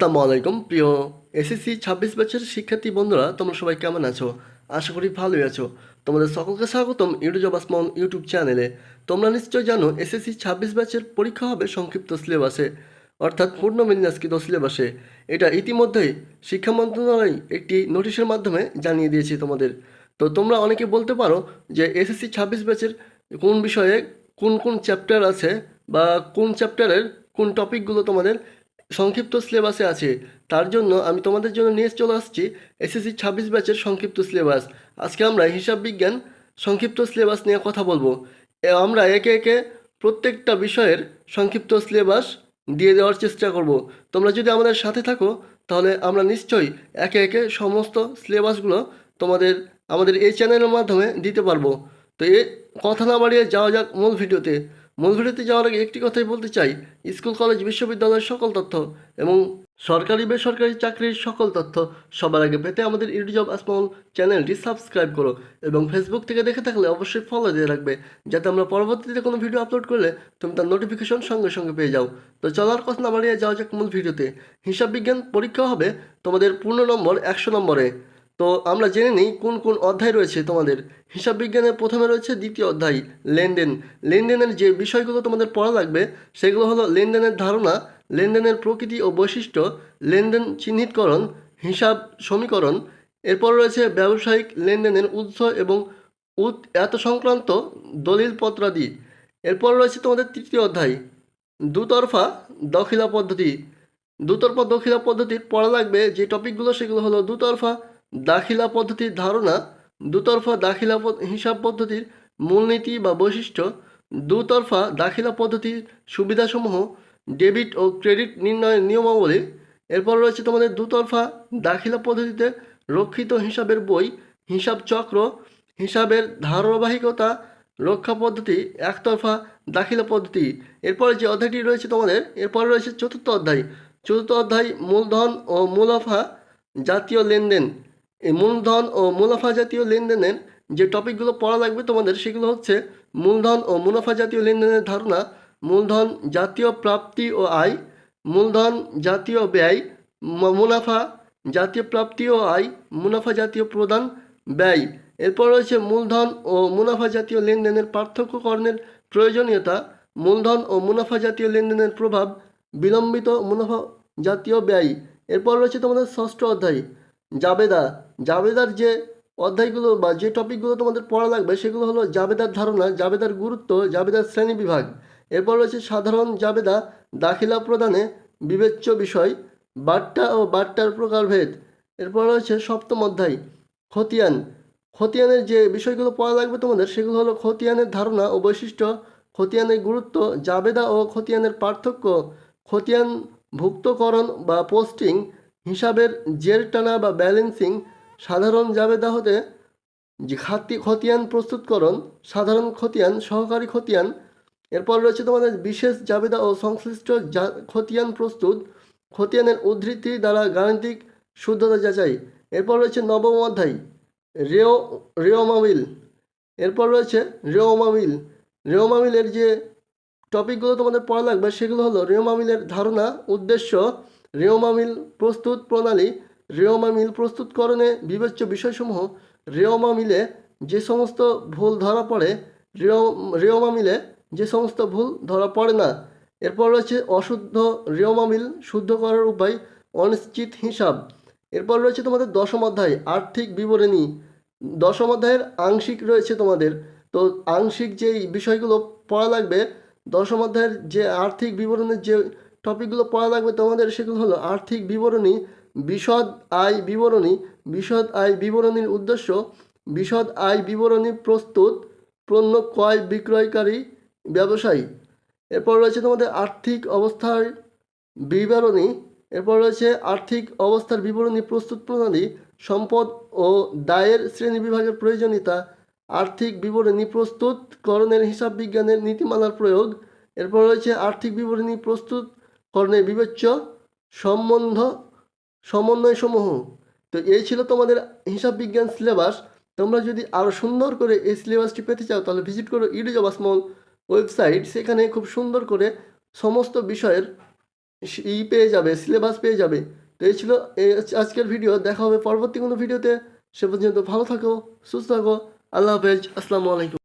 আসসালামু আলাইকুম, প্রিয় এসএসসি ছাব্বিশ বছরের শিক্ষার্থী বন্ধুরা, তোমরা সবাই কেমন আছো? আশা করি ভালোই আছো। তোমাদের সকলকে স্বাগতম ইউটিউব আসমন ইউটিউব চ্যানেলে। তোমরা নিশ্চয় জানো, এসএসসি ছাব্বিশ ব্যাচের পরীক্ষা হবে সংক্ষিপ্ত সিলেবাসে, অর্থাৎ পূর্ণ বিন্যাসকৃত সিলেবাসে। এটা ইতিমধ্যেই শিক্ষা মন্ত্রণালয় একটি নোটিশের মাধ্যমে জানিয়ে দিয়েছে তোমাদের। তো তোমরা অনেকে বলতে পারো যে এসএসসি ছাব্বিশ ব্যাচের কোন বিষয়ে কোন কোন চ্যাপ্টার আছে বা কোন চ্যাপ্টারের কোন টপিকগুলো তোমাদের সংক্ষিপ্ত সিলেবাসে আছে। তার জন্য আমি তোমাদের জন্য নিয়ে চলে আসছি এসএসসি ছাব্বিশ ব্যাচের সংক্ষিপ্ত সিলেবাস। আজকে আমরা হিসাব বিজ্ঞান সংক্ষিপ্ত সিলেবাস নিয়ে কথা বলব। আমরা একে একে প্রত্যেকটা বিষয়ের সংক্ষিপ্ত সিলেবাস দিয়ে দেওয়ার চেষ্টা করব। তোমরা যদি আমাদের সাথে থাকো, তাহলে আমরা নিশ্চয়ই একে একে সমস্ত সিলেবাসগুলো তোমাদের, আমাদের এই চ্যানেলের মাধ্যমে দিতে পারব। তো এ, কথা না বাড়িয়ে যাওয়া যাক মূল ভিডিওতে। মূল ভিডিওতে যাওয়ার আগে একটি কথাই বলতে চাই। স্কুল, কলেজ, বিশ্ববিদ্যালয়ের সকল তথ্য এবং সরকারি, বেসরকারি চাকরির সকল তথ্য সবার আগে পেতে আমাদের ইউটিউব আসমল চ্যানেলটি সাবস্ক্রাইব করো এবং ফেসবুক থেকে দেখে থাকলে অবশ্যই ফলো দিয়ে রাখবে, যাতে আমরা পরবর্তীতে কোনো ভিডিও আপলোড করলে তুমি তার নোটিফিকেশন সঙ্গে সঙ্গে পেয়ে যাও। তো চলার কথা না বাড়িয়ে যাওয়া যাক মূল ভিডিওতে হিসাব বিজ্ঞান পরীক্ষা হবে তোমাদের পূর্ণ নম্বর, একশো নম্বরে। তো আমরা জেনে নিই কোন কোন অধ্যায় রয়েছে তোমাদের। হিসাব বিজ্ঞানের প্রথমে রয়েছে দ্বিতীয় অধ্যায়, লেনদেন। লেনদেনের যে বিষয়গুলো তোমাদের পড়া লাগবে, সেগুলো হলো লেনদেনের ধারণা, লেনদেনের প্রকৃতি ও বৈশিষ্ট্য, লেনদেন চিহ্নিতকরণ, হিসাব সমীকরণ। এরপর রয়েছে ব্যবসায়িক লেনদেনের উৎস এবং উৎ এত সংক্রান্ত দলিলপত্রাদি। এরপর রয়েছে তোমাদের তৃতীয় অধ্যায়, দুতরফা দখিলা পদ্ধতি। দুতরফা দখিলা পদ্ধতির পড়া লাগবে যে টপিকগুলো সেগুলো হলো দুতরফা দাখিলা পদ্ধতির ধারণা, দুতরফা দাখিলা হিসাব পদ্ধতির মূলনীতি বা বৈশিষ্ট্য, দুতরফা দাখিলা পদ্ধতির সুবিধাসমূহ, ডেবিট ও ক্রেডিট নির্ণয়ের নিয়মাবলী। এরপর রয়েছে তোমাদের দুতরফা দাখিলা পদ্ধতিতে রক্ষিত হিসাবের বই, হিসাব চক্র, হিসাবের ধারাবাহিকতা, রক্ষা পদ্ধতি, একতরফা দাখিলা পদ্ধতি। এরপরে যে অধ্যায়টি রয়েছে তোমাদের, এরপরে রয়েছে চতুর্থ অধ্যায়। চতুর্থ অধ্যায় মূলধন ও মুনাফা জাতীয় লেনদেন। এই মূলধন ও মুনাফা জাতীয় লেনদেনের যে টপিকগুলো পড়া লাগবে তোমাদের, সেগুলো হচ্ছে মূলধন ও মুনাফা জাতীয় লেনদেনের ধারণা, মূলধন জাতীয় প্রাপ্তি ও আয়, মূলধন জাতীয় ব্যয় মুনাফা জাতীয় প্রাপ্তি ও আয়, মুনাফা জাতীয় প্রদান, ব্যয়। এরপর রয়েছে মূলধন ও মুনাফা জাতীয় লেনদেনের পার্থক্যকরণের প্রয়োজনীয়তা, মূলধন ও মুনাফা জাতীয় লেনদেনের প্রভাব, বিলম্বিত মুনাফা জাতীয় ব্যয়। এরপর রয়েছে তোমাদের ষষ্ঠ অধ্যায়, জাবেদা। জাবেদার যে অধ্যায়গুলো বা যে টপিকগুলো তোমাদের পড়া লাগবে, সেগুলো হলো জাবেদার ধারণা, জাবেদার গুরুত্ব, জাবেদার শ্রেণি বিভাগ। এরপর রয়েছে সাধারণ জাবেদা, দাখিলা প্রদানে বিবেচ্য বিষয় বাট্টা ও বাট্টার প্রকারভেদ। এরপর রয়েছে সপ্তম অধ্যায়, খতিয়ান। খতিয়ানের যে বিষয়গুলো পড়া লাগবে তোমাদের, সেগুলো হলো খতিয়ানের ধারণা ও বৈশিষ্ট্য, খতিয়ানের গুরুত্ব, জাবেদা ও খতিয়ানের পার্থক্য খতিয়ান ভুক্তকরণ বা পোস্টিং, হিসাবের জের টানা বা ব্যালেন্সিং সাধারণ জাবেদা হতে যে খাতি খতিয়ান প্রস্তুতকরণ, সাধারণ খতিয়ান, সহকারী খতিয়ান, এরপর রয়েছে তোমাদের বিশেষ জাবেদা ও সংশ্লিষ্ট খতিয়ান প্রস্তুত, খতিয়ানের উদ্ধৃতি দ্বারা গাণিতিক শুদ্ধতা যাচাই। এরপর রয়েছে নবম অধ্যায়, রেও রেওমাবিল এরপর রয়েছে রেওমাবিল রেওমাবিলের যে টপিকগুলো তোমাদের পড়া লাগবে সেগুলো হলো রেওমামিলের ধারণা, উদ্দেশ্য, রেওমামিল প্রস্তুত প্রণালী রেওমামিল প্রস্তুতকরণে বিবেচ্য বিষয়সমূহ, রেওমা মিলে যে সমস্ত ভুল ধরা পড়ে, রেও রেওমামিলে যে সমস্ত ভুল ধরা পড়ে না, এরপর রয়েছে অশুদ্ধ রেওমা মিল শুদ্ধ করার উপায়, অনিশ্চিত হিসাব। এরপর রয়েছে তোমাদের দশম অধ্যায়, আর্থিক বিবরণী। দশম অধ্যায়ের আংশিক রয়েছে তোমাদের। তো আংশিক যে বিষয়গুলো পড়া লাগবে, দশম অধ্যায়ের যে আর্থিক বিবরণের যে টপিকগুলো পড়া লাগবে তোমাদের, সেগুলো হলো আর্থিক বিবরণী বিশদ আয় বিবরণী, বিশদ আয় বিবরণীর উদ্দেশ্য, বিশদ আয় বিবরণী প্রস্তুত, পণ্য ক্রয় বিক্রয়কারী ব্যবসায়ী। এরপর রয়েছে তোমাদের আর্থিক অবস্থার বিবরণী, এরপর রয়েছে আর্থিক অবস্থার বিবরণী প্রস্তুত প্রণালী, সম্পদ ও দায়ের শ্রেণি বিভাগের প্রয়োজনীয়তা, আর্থিক বিবরণী প্রস্তুতকরণের হিসাব বিজ্ঞানের নীতিমালার প্রয়োগ, এরপর রয়েছে আর্থিক বিবরণী প্রস্তুতকরণের বিবেচ্য, সম্বন্ধ সমন্বয়সমূহ। তো এই ছিল তোমাদের হিসাব বিজ্ঞান সিলেবাস। তোমরা যদি আরও সুন্দর করে এই সিলেবাসটি পেতে চাও, তাহলে ভিজিট করো ইডিজ অফ স্মল ওয়েবসাইট। সেখানে খুব সুন্দর করে সমস্ত বিষয়ের ই পেয়ে যাবে, সিলেবাস পেয়ে যাবে। তো এই ছিল আজকের ভিডিও। দেখা হবে পরবর্তী কোনো ভিডিওতে। সে পর্যন্ত ভালো থাকো, সুস্থ থাকো। আল্লাহ হাফেজ। আসসালামু আলাইকুম।